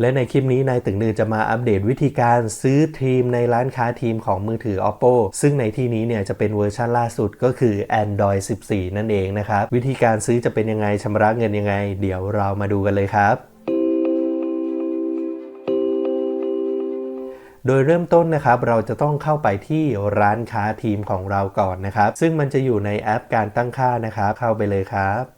และในคลิปนี้นายตึงนือจะมาอัปเดตวิธีการซื้อทีมในร้านค้าทีมของมือถือ Oppo ซึ่งในที่นี้เนี่ยจะเป็นเวอร์ชันล่าสุดก็คือ Android 14 นั่นเองนะครับ วิธีการซื้อจะเป็นยังไงชำระเงินยังไง เดี๋ยวเรามาดูกันเลยครับโดยเริ่มต้นนะครับเราจะต้องเข้าไปที่ร้านค้าทีมของเราก่อนนะครับ ซึ่งมันจะอยู่ในแอปการตั้งค่านะครับเข้าไปเลยครับ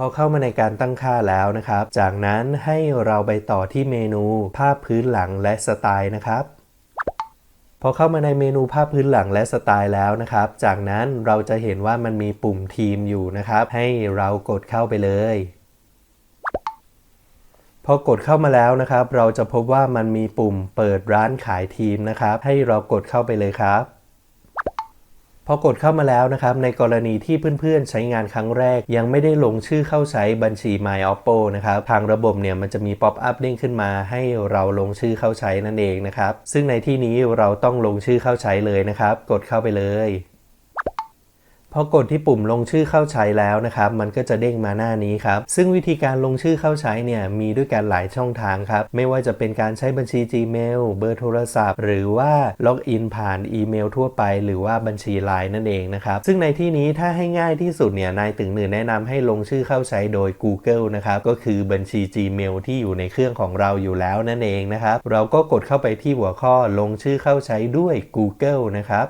พอเข้ามาในการตั้งค่าแล้วนะครับ จากนั้นให้เราไปต่อที่เมนูภาพพื้นหลังและสไตล์นะครับ พอเข้ามาในเมนูภาพพื้นหลังและสไตล์แล้วนะครับ จากนั้นเราจะเห็นว่ามันมีปุ่มทีมอยู่นะครับ ให้เรากดเข้าไปเลยพอกดเข้ามาแล้วนะครับ เราจะพบว่ามันมีปุ่มเปิดร้านขายทีมนะครับ ให้เรากดเข้าไปเลยครับ พอกดเข้ามาแล้วนะครับ ในกรณีที่เพื่อนๆ ใช้งานครั้งแรก ยังไม่ได้ลงชื่อเข้าใช้บัญชี My Oppo นะครับทางระบบเนี่ยมันจะมีป๊อปอัพเด้งขึ้นมาให้เราลงชื่อเข้าใช้นั่นเองนะครับซึ่งในที่นี้เราต้องลงชื่อเข้าใช้เลยนะครับ กดเข้าไปเลย พอกดที่ปุ่มลงชื่อเข้าใช้แล้วนะครับ มันก็จะเด้งมาหน้านี้ครับ ซึ่งวิธีการลงชื่อเข้าใช้เนี่ยมีด้วยกันหลายช่องทางครับ ไม่ว่าจะเป็นการใช้บัญชี Gmail เบอร์โทรศัพท์ หรือว่าล็อกอินผ่านอีเมลทั่วไป หรือว่าบัญชี Line นั่นเองนะครับ ซึ่งในที่นี้ถ้าให้ง่ายที่สุดเนี่ยนายตึงหนึ่งแนะนำให้ลงชื่อเข้าใช้โดย Google นะครับ ก็คือบัญชี Gmail ที่อยู่ในเครื่องของเราอยู่แล้วนั่นเองนะครับ เราก็กดเข้าไปที่หัวข้อลงชื่อเข้าใช้ด้วย Google นะครับ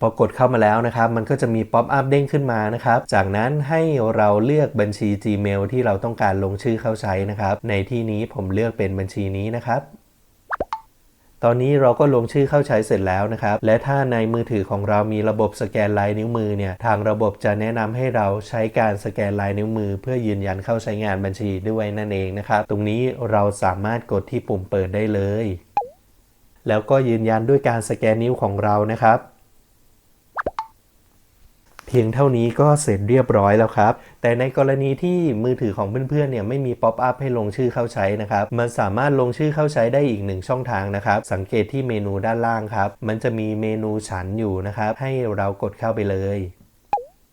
พอกดเข้ามาแล้วนะครับ มันก็จะมีป๊อปอัพเด้งขึ้นมานะครับ จากนั้นให้เราเลือกบัญชี Gmail ที่เราต้องการลงชื่อเข้าใช้นะครับ ในที่นี้ผมเลือกเป็นบัญชีนี้นะครับ ตอนนี้เราก็ลงชื่อเข้าใช้เสร็จแล้วนะครับ และถ้าในมือถือของเรามีระบบสแกนลายนิ้วมือเนี่ย ทางระบบจะแนะนำให้เราใช้การสแกนลายนิ้วมือ เพื่อยืนยันเข้าใช้งานบัญชีด้วยนั่นเองนะครับ ตรงนี้เราสามารถกดที่ปุ่มเปิดได้เลย แล้วก็ยืนยันด้วยการสแกนนิ้วของเรานะครับ เพียงเท่านี้ก็เสร็จเรียบร้อยแล้วครับ แต่ในกรณีที่มือถือของเพื่อนๆเนี่ยไม่มีป๊อปอัพให้ลงชื่อเข้าใช้นะครับ มันสามารถลงชื่อเข้าใช้ได้อีกหนึ่งช่องทางนะครับ สังเกตที่เมนูด้านล่างครับ มันจะมีเมนูฉันอยู่นะครับ ให้เรากดเข้าไปเลย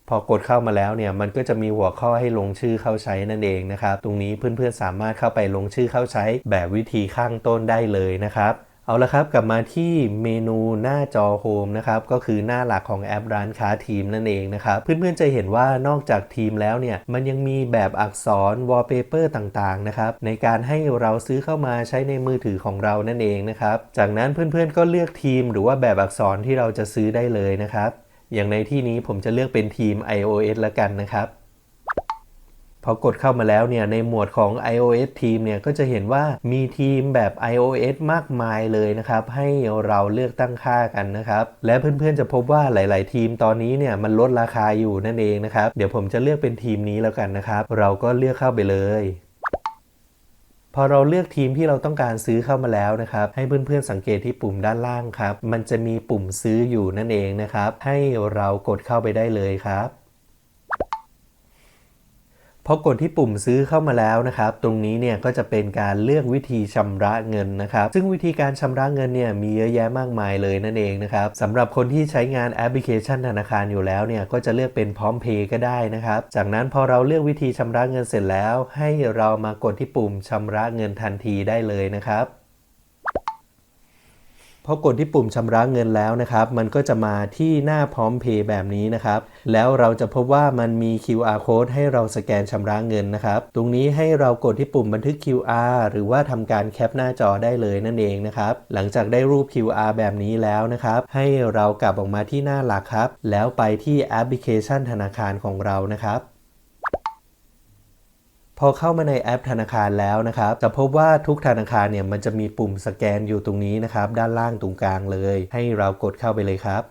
พอกดเข้ามาแล้วเนี่ยมันก็จะมีหัวข้อให้ลงชื่อเข้าใช้นั่นเองนะครับ ตรงนี้เพื่อนๆสามารถเข้าไปลงชื่อเข้าใช้แบบวิธีข้างต้นได้เลยนะครับ เอาละครับกลับมาที่เมนูหน้าจอโฮมนะครับก็คือหน้าหลักของแอปร้านค้าทีมนั่นเองนะครับเพื่อนๆจะเห็นว่านอกจากทีมแล้วเนี่ยมันยังมีแบบอักษรวอลเปเปอร์ต่างๆนะครับในการให้เราซื้อเข้ามาใช้ในมือถือของเรานั่นเองนะครับจากนั้นเพื่อนๆก็เลือกทีม หรือว่าแบบอักษรที่เราจะซื้อได้เลยนะครับอย่างในที่นี้ผมจะเลือกเป็นทีม iOS ละกันนะครับ พอกดเข้ามาแล้วเนี่ยในหมวดของ iOS ทีมเนี่ยก็จะเห็นว่ามีทีมแบบ iOS มากมายเลยนะครับ ให้เราเลือกตั้งค่ากันนะครับ และเพื่อนๆจะพบว่าหลาย ๆ ทีมตอนนี้เนี่ยมันลดราคาอยู่นั่นเองนะครับ เดี๋ยวผมจะเลือกเป็นทีมนี้แล้วกันนะครับ เราก็เลือกเข้าไปเลยพอเราเลือกทีมที่เราต้องการซื้อเข้ามาแล้วนะครับ ให้เพื่อนๆสังเกตที่ปุ่มด้านล่างครับ มันจะมีปุ่มซื้ออยู่นั่นเองนะครับ ให้เรากดเข้าไปได้เลยครับ พอกดที่ปุ่มซื้อเข้ามาแล้วนะครับ ตรงนี้เนี่ยก็จะเป็นการเลือกวิธีชำระเงินนะครับ ซึ่งวิธีการชำระเงินเนี่ยมีเยอะแยะมากมายเลยนั่นเองนะครับสำหรับคนที่ใช้งานแอปพลิเคชันธนาคารอยู่แล้วเนี่ยก็จะเลือกเป็นพร้อมเพย์ก็ได้นะครับ จากนั้นพอเราเลือกวิธีชำระเงินเสร็จแล้ว ให้เรามากดที่ปุ่มชำระเงินทันทีได้เลยนะครับ พอกดที่ปุ่มชำระเงินแล้วนะครับ มันก็จะมาที่หน้าพร้อมเพย์แบบนี้นะครับ แล้วเราจะพบว่ามันมี QR code ให้เราสแกนชำระเงินนะครับ ตรงนี้ให้เรากดที่ปุ่มบันทึก QR หรือว่าทำการแคปหน้าจอได้เลยนั่นเองนะครับ หลังจากได้รูป QR แบบนี้แล้วนะครับ ให้เรากลับออกมาที่หน้าหลักครับ แล้วไปที่แอปพลิเคชันธนาคารของเรานะครับ พอเข้ามาในแอปธนาคารแล้วนะครับจะพบว่าทุกธนาคารเนี่ยมันจะมีปุ่มสแกนอยู่ตรงนี้นะครับ ด้านล่างตรงกลางเลย ให้เรากดเข้าไปเลยครับ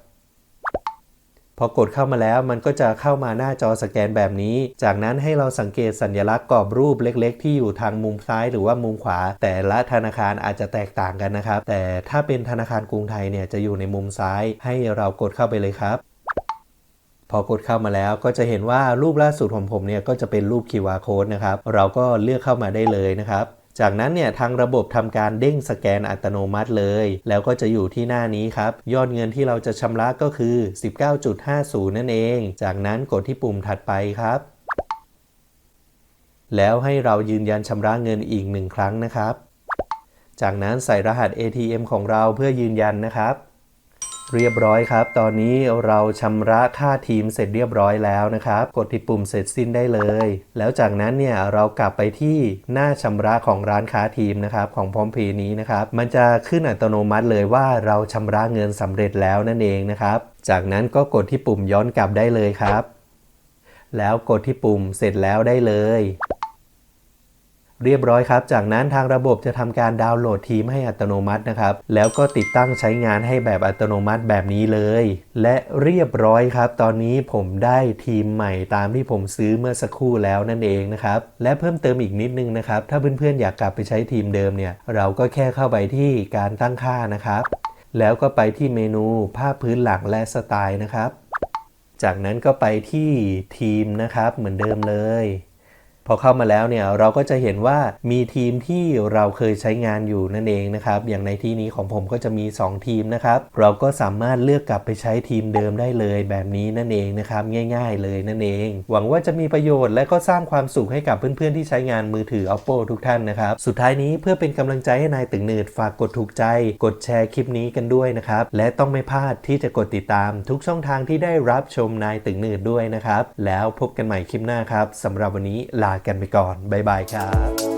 พอกดเข้ามาแล้วมันก็จะเข้ามาหน้าจอสแกนแบบนี้ จากนั้นให้เราสังเกตสัญลักษณ์กรอบรูปเล็ก ๆ ที่อยู่ทางมุมซ้ายหรือว่ามุมขวา แต่ละธนาคารอาจจะแตกต่างกันนะครับ แต่ถ้าเป็นธนาคารกรุงไทยเนี่ยจะอยู่ในมุมซ้าย ให้เรากดเข้าไปเลยครับ พอกดเข้ามาแล้วก็จะเห็นว่ารูปล่าสุดของผมเนี่ยก็จะเป็นรูป QR code นะครับ เราก็เลือกเข้ามาได้เลยนะครับ จากนั้นเนี่ยทางระบบทำการเด้งสแกนอัตโนมัติเลย แล้วก็จะอยู่ที่หน้านี้ครับ ยอดเงินที่เราจะชำระก็คือ 19.50 นั่นเอง จากนั้นกดที่ปุ่มถัดไปครับ แล้วให้เรายืนยันชำระเงินอีกหนึ่งครั้งนะครับ จากนั้นใส่รหัส ATM ของเราเพื่อยืนยันนะครับ เรียบร้อยครับ ตอนนี้เราชำระค่าทีมเสร็จเรียบร้อยแล้วนะครับ กดที่ปุ่มเสร็จสิ้นได้เลย แล้วจากนั้นเนี่ยเรากลับไปที่หน้าชำระของร้านค้าทีมนะครับของพร้อมเพย์นี้นะครับ มันจะขึ้นอัตโนมัติเลยว่าเราชำระเงินสำเร็จแล้วนั่นเองนะครับ จากนั้นก็กดที่ปุ่มย้อนกลับได้เลยครับ แล้วกดที่ปุ่มเสร็จแล้วได้เลย เรียบร้อยครับ จากนั้นทางระบบจะทำการดาวน์โหลดทีมให้อัตโนมัตินะครับ แล้วก็ติดตั้งใช้งานให้แบบอัตโนมัติแบบนี้เลย และเรียบร้อยครับ ตอนนี้ผมได้ทีมใหม่ตามที่ผมซื้อเมื่อสักครู่แล้วนั่นเองนะครับ และเพิ่มเติมอีกนิดนึงนะครับ ถ้าเพื่อนๆอยากกลับไปใช้ทีมเดิมเนี่ย เราก็แค่เข้าไปที่การตั้งค่านะครับ แล้วก็ไปที่เมนูภาพพื้นหลังและสไตล์นะครับ จากนั้นก็ไปที่ทีมนะครับเหมือนเดิมเลย พอเข้ามาแล้วเนี่ยเราก็จะเห็นว่ามีทีมที่เราเคยใช้งานอยู่นั่นเองนะครับ อย่างในที่นี้ของผมก็จะมี 2 ทีมนะครับ เราก็สามารถเลือกกลับไปใช้ทีมเดิมได้เลยแบบนี้นั่นเองนะครับ ง่าย ๆ เลยนั่นเอง หวังว่าจะมีประโยชน์และก็สร้างความสุขให้กับเพื่อนๆที่ใช้งานมือถือ Oppo ทุกท่านนะครับ สุดท้ายนี้เพื่อเป็นกำลังใจให้นายตึงหนืดฝากกดถูกใจ กดแชร์คลิปนี้กันด้วยนะครับ และต้องไม่พลาดที่จะกดติดตาม ทุกช่องทางที่ได้รับชมนายตึงหนืดด้วยนะครับ แล้วพบกันใหม่คลิปหน้าครับสำหรับวันนี้ลากันไปก่อนบ๊ายบายครับ